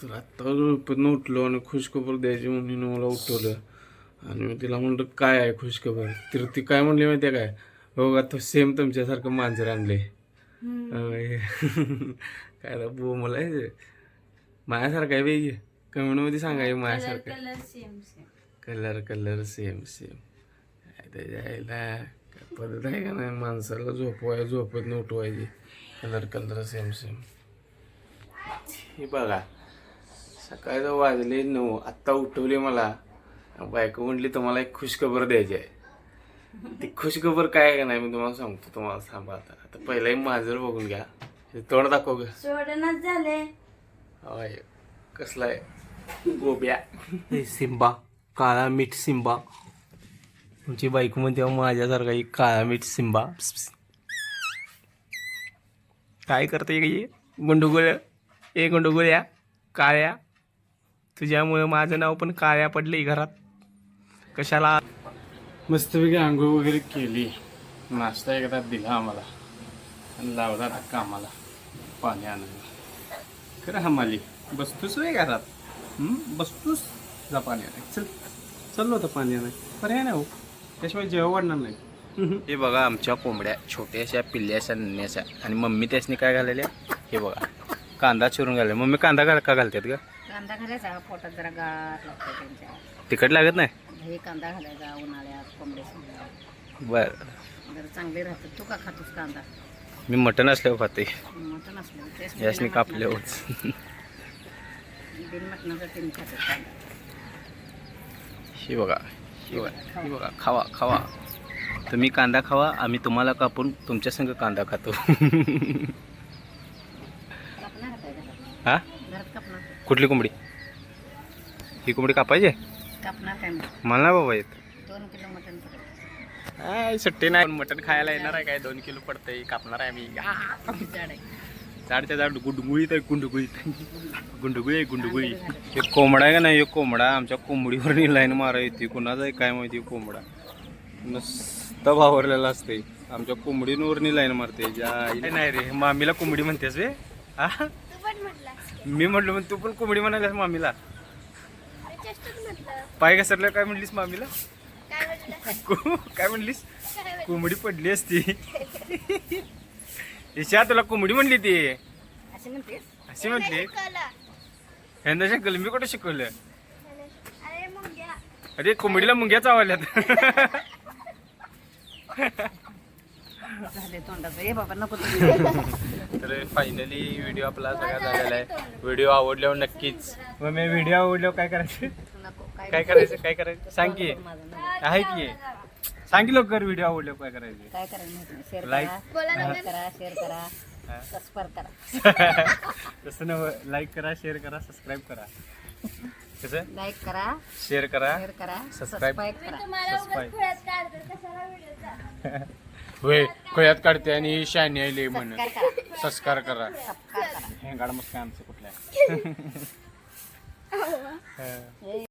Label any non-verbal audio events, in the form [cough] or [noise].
तर आत्ता झोपेतून उठलो आणि खुशखबर द्यायची म्हणून मला उठवलं. आणि मी तिला म्हणलं काय आहे खुशखबर? तर ती काय म्हणली माहिती आहे काय? हो का तो सेम तुमच्यासारखं मांजर आणले. [laughs] काय बो मला हे मायासारखं आहे बाई. कमेंटमध्ये मायासारखं आहे. Colour same same colour colour same same काय त्याच्या पद्धत आहे का नाही? माणसाला झोपवाय झोपत उठवायची. कलर कलर सेम सेम हे बघा. सकाळचं वाजले नऊ आत्ता उठवली मला बायको म्हटली तुम्हाला एक खुशखबर द्यायची आहे. ती खुशखबर काय आहे का नाही मी तुम्हाला सांगतो तुम्हाला थांबा आता. आता पहिला एक मांजर बघून घ्या. तोंड दाखव ग. सोडणच झाले. होय कसला आहे? गोब्या. सिंबा काळा मीठ सिंबा. तुमची बायको म्हणते माझ्यासारखा एक काळा मीठ सिंबा. काय करते ये गुंडुगुळ ए गुंडुगुळ्या काळ्या. तुझ्यामुळे माझं नाव पण काळ्या पडले घरात. कशाला? मस्तपैकी आंघोळ वगैरे केली. नाश्ता एकदा दिला आम्हाला. आणि लावला आता कामाला. पाणी आणायला. खरं हमाली बसतोस वे घरात? हं? बसतोस? जा पाणी आणाय चल. चाललो होतं पाणी आणाय पर्याय नाही हो. त्याशिवाय जेव्हा वाढणार नाही. हे बघा आमच्या कोंबड्या छोट्याशा पिल्ल्याशा नन्याशा आणि मम्मी त्यासनी काय घालेल्या हे बघा. कांदा चिरून घालले मम्मी कांदा घाल का घालतात का कांदा घालायचा पोटात जरा गार लागतो त्यांच्या. तिखट लागत नाही? हे कांदा घालायचा उन्हाळ्यात बर. जरा चांगले राहतात तू का खातोस कांदा? मी मटण असल्यावर खाते. मटण असलं तेच यासनी कापल्यावर बिन मटणाचं तीन खातात कांदा. हे बघा हे बघा हे बघा खावा खावा. तुम्ही कांदा खावा आम्ही तुम्हाला कापून तुमच्या संग कांदा खातो. कापणार काय घरात हा? कुठली कोंबडी? ही कोंबडी कापायची? कापणार काय मग? मला नाही बाबा येत. दोन किलो मटण काय सुट्टी नाही. मटण खायला येणार आहे काय? दोन किलो पडतंय. कापणार आहे मी झाड आहे. झाडच्या झाड गुंडगुळीत आहे गुंडगुळीत गुंडगुळी आहे गुंडगुळी. हे कोंबडा आहे का नाही? हे कोंबडा आमच्या कोंबडीवर लाईन मारा येते कुणाचा आहे? काय माहिती? कोंबडा. नुसतं भावरलेला असते आमच्या कोंबडींवर लाईन मारते ज्या आईला- नाही रे मामीला कोंबडी म्हणतेस वे. हा? मी म्हटलं मग तू पण कोंबडी म्हणाल्यास मामीला. पाय घसरलं काय म्हणलीस मामीला? को- [laughs] काय म्हणलीस? कोंबडी पडली असती. ईशा तुला कोंबडी म्हणली ती. अशी म्हटली ह्यांना शिकवलं. मी कुठं शिकवलं? अरे कोंबडीला मुंग्या चावल्यात. [laughs] झाले तोंडाचं ए बाबा नको तू. [laughs] तर फायनली व्हिडिओ आपला सगळा झालेला आहे. व्हिडिओ आवडल्यावर नक्कीच. मग मी व्हिडिओ आवडल्यावर काय करायचं? नको काय करायचं काय करायचं? सांग की. आहे की? सांग की लवकर व्हिडिओ आवडल्यावर काय करायचं? काय शेअर Like. करा शेअर करा. सबस्क्राईब करा. [laughs] तसं नव लाईक करा शेअर करा सबस्क्राईब करा. [laughs] कसं? लाईक करा. शेअर करा. शेअर करा. सबस्क्राईब करा. [laughs] होय खोयात काढते आणि शानी आली म्हणून. सबस्क्राईब करा. संस्कार करा. सबस्क्राईब करा. हे गाड मग काय आमचं कुठलं आहे? [laughs] [laughs] हे.